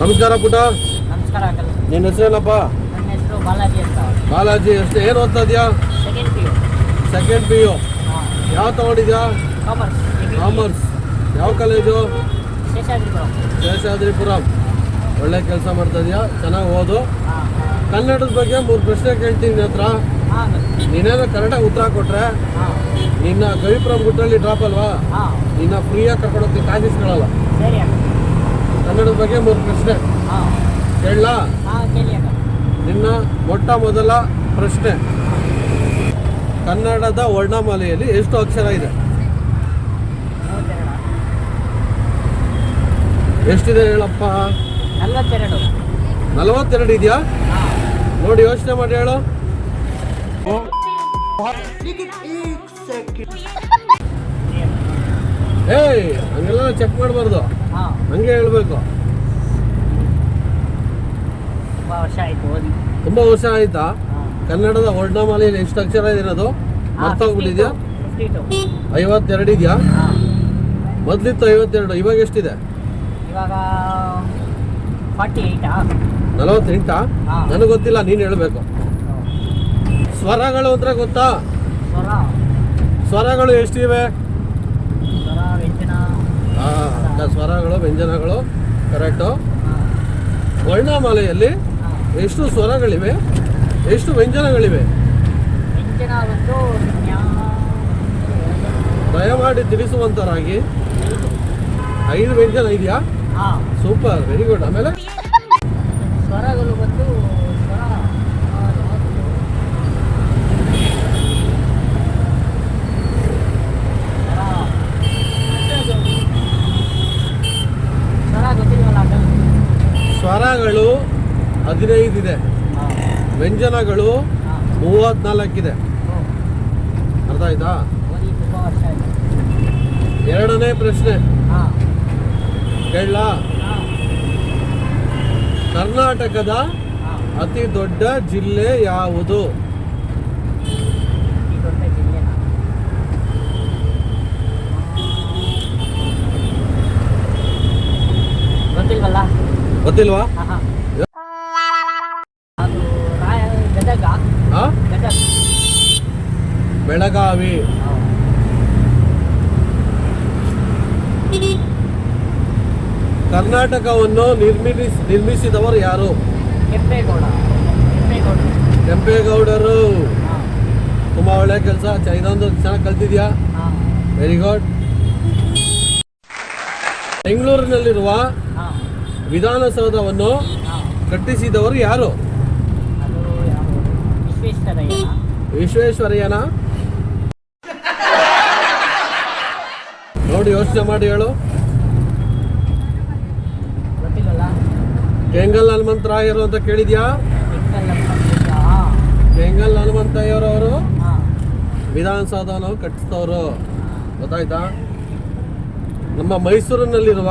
ನಮಸ್ಕಾರ ಪುಟ. ನಮಸ್ಕಾರ ನಿನ್ನ ಹೆಸರೇನಪ್ಪ? ನನ್ನ ಹೆಸರು ಬಾಲಾಜಿ ಅಂತ. ಬಾಲಾಜಿ ಎಷ್ಟು ಏನು ಓದ್ತಾ ಇದೆಯಾ second P U second P U ಯಾವ ತಗೊಂಡಿದ್ಯಾ? ಕಾಮರ್ಸ್ ಕಾಮರ್ಸ್ ಯಾವ ಕಾಲೇಜು ಶೇಷಾದ್ರಿಪುರಂ. ಶೇಷಾದ್ರಿಪುರಂ. ಒಳ್ಳೆ ಕೆಲಸ ಮಾಡ್ತಾ ಇದೆಯಾ ಚೆನ್ನಾಗಿ ಓದು. ಕನ್ನಡದ ಬಗ್ಗೆ ಮೂರು ಪ್ರಶ್ನೆ ಕೇಳ್ತೀನಿ ಹತ್ರ. ನೀನೇನೋ ಕರೆಕ್ಟಾಗಿ ಉತ್ತರ ಕೊಟ್ರೆ ನಿನ್ನ ಗವಿಪುರಂ ಗುಟ್ಟಲ್ಲಿ ಡ್ರಾಪ್ ಅಲ್ವಾ? ನಿನ್ನ ಫ್ರೀಯಾಗಿ ಕರ್ಕೊಂಡು ಹೋಗ್ತೀನಿ ಕಾಜಿಸ್ಕೊಳ್ಳಲ್ಲ ಸರಿ ಅಕ್ಕ ಕನ್ನಡದ ಬಗ್ಗೆ ಮೂರು ಪ್ರಶ್ನೆ. ಕೇಳ ನಿನ್ನ ಮೊಟ್ಟ ಮೊದಲ ಪ್ರಶ್ನೆ. ಕನ್ನಡದ ವರ್ಣಮಾಲೆಯಲ್ಲಿ ಎಷ್ಟು ಅಕ್ಷರ ಇದೆ? ಎಷ್ಟಿದೆ ಹೇಳಪ್ಪ? ನಲ್ವತ್ತೆರಡು. ಇದೆಯಾ? ನೋಡಿ ಯೋಚನೆ ಮಾಡಿ ಹೇಳು. ಏಯ್ ಹಂಗೆಲ್ಲ ಚೆಕ್ ಮಾಡಬಾರ್ದು. ಹಂಗೆ ಹೇಳಬೇಕು. ತುಂಬ ವರ್ಷ ಆಯಿತು ಓದಿ. ತುಂಬಾ ವರ್ಷ ಆಯ್ತಾ? ಕನ್ನಡದ ವರ್ಣಮಾಲೆಯಲ್ಲಿ ಎಷ್ಟು ಅಕ್ಷರ ಇರೋದು? ಮರ್ತೋಗ್ಬಿಟ್ಟಿದ್ಯಾ? ಐವತ್ತೆರಡು ಇದೆಯಾ ಮೊದ್ಲಿತ್ತು ಐವತ್ತೆರಡು ಇವಾಗ ಎಷ್ಟಿದೆ? ಇವಾಗ ಫಾರ್ಟಿ ಏಯ್ಟಾ ನಲವತ್ತೆಂಟಾ. ನನಗೆ ಗೊತ್ತಿಲ್ಲ ನೀನು ಹೇಳಬೇಕು. ಸ್ವರಗಳು ಅಂದ್ರೆ ಗೊತ್ತಾ? ಸ್ವರ. ಸ್ವರಗಳು ಎಷ್ಟಿವೆ? ಅಕ್ಕ, ಸ್ವರಗಳು ವ್ಯಂಜನಗಳು ಕರೆಕ್ಟು ಹಾಂ ವರ್ಣಮಾಲೆಯಲ್ಲಿ ಎಷ್ಟು ಸ್ವರಗಳಿವೆ ಎಷ್ಟು ವ್ಯಂಜನಗಳಿವೆ? ದಯಮಾಡಿ ತಿಳಿಸುವಂತರಾಗಿ. ಐದು ವ್ಯಂಜನ ಇದೆಯಾ? ಹಾಂ. ಸೂಪರ್ ವೆರಿ ಗುಡ್ ಆಮೇಲೆ? ಸ್ವರಗಳು ಬಂದು ಹದಿನೈದು ಇದೆ. ಹಾಂ ವ್ಯಂಜನಗಳು ಮೂವತ್ನಾಲ್ಕಿದೆ. ಅರ್ಥ ಆಯ್ತಾ? ಎರಡನೇ ಪ್ರಶ್ನೆ. ಕೇಳ ಕರ್ನಾಟಕದ ಅತಿ ದೊಡ್ಡ ಜಿಲ್ಲೆ ಯಾವುದು? ಗೊತ್ತಿಲ್ವಾ? ಬೆಳಗಾವಿ. ಕರ್ನಾಟಕವನ್ನು ನಿರ್ಮಿಸ್ ನಿರ್ಮಿಸಿದವರು ಯಾರು? ಕೆಂಪೇಗೌಡ. ಕೆಂಪೇಗೌಡ. ಕೆಂಪೇಗೌಡರು. ತುಂಬ ಒಳ್ಳೆ ಕೆಲಸ. ಇದೊಂದು ಚೆನ್ನಾಗಿ ಕಲ್ತಿದ್ಯಾ? ವೆರಿ ಗುಡ್ ಬೆಂಗಳೂರಿನಲ್ಲಿರುವ ವಿಧಾನಸೌಧವನ್ನು ಕಟ್ಟಿಸಿದವರು ಯಾರು? ವಿಶ್ವೇಶ್ವರಯ್ಯ ವಿಶ್ವೇಶ್ವರಯ್ಯನ? ನೋಡಿ ಯೋಚನೆ ಮಾಡಿ ಹೇಳು. ಗೊತ್ತಿಲ್ವಲ್ಲ ಕೆಂಗಲ್ ಹನುಮಂತರಾಯರು ಅಂತ ಕೇಳಿದ್ಯಾ? ಕೆಂಗಲ್ ಹನುಮಂತಯ್ಯರವರು ವಿಧಾನಸೌಧವನ್ನು ಕಟ್ಟಿಸ್ತವ್ರು. ಗೊತ್ತಾಯ್ತಾ? ನಮ್ಮ ಮೈಸೂರಿನಲ್ಲಿರುವ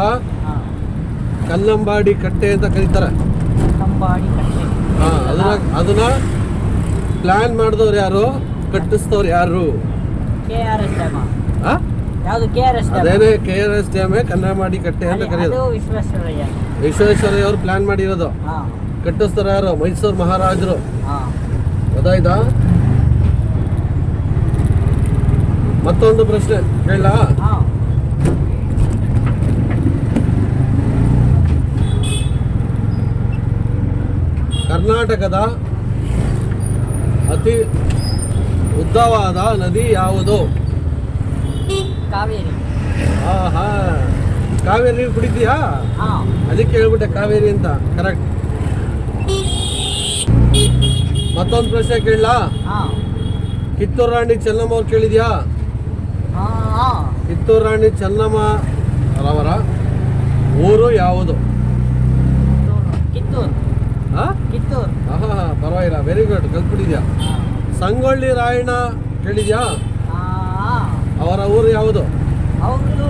ಕಲ್ಲಂಬಾಡಿ ಕಟ್ಟೆ ಅಂತ ಕರೀತಾರೆ. ಅದನ್ನ ಅದನ್ನ ಪ್ಲಾನ್ ಮಾಡಿದವ್ರು ಯಾರು? ಕಟ್ಟಿಸ್ತವ್ರು ಯಾರು? ಕೆ ಆರ್ ಎಸ್ ಡ್ಯಾಮ. ಆ? ಯಾವುದು ಕೆ ಆರ್ ಎಸ್ ಅದೇನೇ ಕೆ ಆರ್ ಎಸ್ ಡ್ಯಾಮೇ? ಕನ್ನಂಬಾಡಿ ಕಟ್ಟೆ ಅಂತ ಕರೆಯೋದು. ವಿಶ್ವೇಶ್ವರಯ್ಯ ವಿಶ್ವೇಶ್ವರಯ್ಯ. ಅವ್ರು ಪ್ಲಾನ್ ಮಾಡಿರೋದು. ಕಟ್ಟಿಸ್ತಾರ ಯಾರು? ಮೈಸೂರು ಮಹಾರಾಜರು. ಗೊತ್ತಾಯ್ತಾ? ಮತ್ತೊಂದು ಪ್ರಶ್ನೆ ಹೇಳ ಕರ್ನಾಟಕದ ಅತಿ ಉದ್ದವಾದ ನದಿ ಯಾವುದು? ಕಾವೇರಿ. ಆಹಾ ಕಾವೇರಿ ನೀರು ಕುಡಿತೀಯಾ? ಹಾಂ. ಅದಕ್ಕೆ ಹೇಳ್ಬಿಟ್ಟೆ ಕಾವೇರಿ ಅಂತ ಕರೆಕ್ಟ್ ಮತ್ತೊಂದು ಪ್ರಶ್ನೆ ಕೇಳಲಾ? ಹಾಂ. ಕಿತ್ತೂರು ರಾಣಿ ಚೆನ್ನಮ್ಮ ಅವ್ರು ಕೇಳಿದ್ಯಾ? ಕಿತ್ತೂರು ರಾಣಿ ಚೆನ್ನಮ್ಮ ರವರ ಊರು ಯಾವುದು? ಕಿತ್ತೂರು. ಹಾ? ಕಿತ್ತೂರು. ಪರವಾಗಿಲ್ಲ ವೆರಿ ಗುಡ್ ಕಲ್ತ್ಬಿಟ್ಟಿದ್ಯಾ? ಸಂಗೊಳ್ಳಿ ರಾಯಣ್ಣ ಕೇಳಿದ್ಯಾ? ಅವರ ಊರು ಯಾವುದು? ಅವ್ರದ್ದು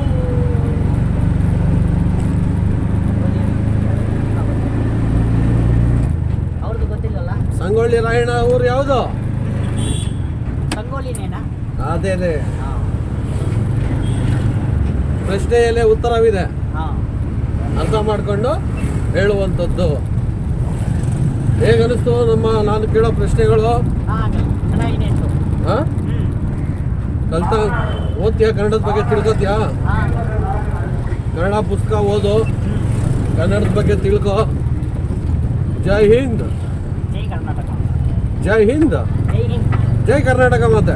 ಅವ್ರದ್ದು ಗೊತ್ತಿಲ್ಲಲ್ಲ? ಸಂಗೊಳ್ಳಿ ರಾಯಣ್ಣ ಊರು ಯಾವುದು? ಅದೇ ಅದೇನೆ. ಪ್ರಶ್ನೆಯಲ್ಲೇ ಉತ್ತರವಿದೆ. ಹಾಂ. ಅರ್ಥ ಮಾಡಿಕೊಂಡು ಹೇಳುವಂಥದ್ದು. ಹೇಗನಿಸ್ತು ನಮ್ಮ ನಾನು ಕೇಳೋ ಪ್ರಶ್ನೆಗಳು? ಹಾಂ ಕಲ್ತ ಓದ್ತೀಯಾ ಕನ್ನಡದ ಬಗ್ಗೆ ತಿಳ್ಕೊತೀಯಾ? ಕನ್ನಡ ಪುಸ್ತಕ ಓದು ಕನ್ನಡದ ಬಗ್ಗೆ ತಿಳ್ಕೊ. ಜೈ ಹಿಂದ್. ಜೈ ಹಿಂದ್. ಜೈ ಕರ್ನಾಟಕ ಮತ್ತೆ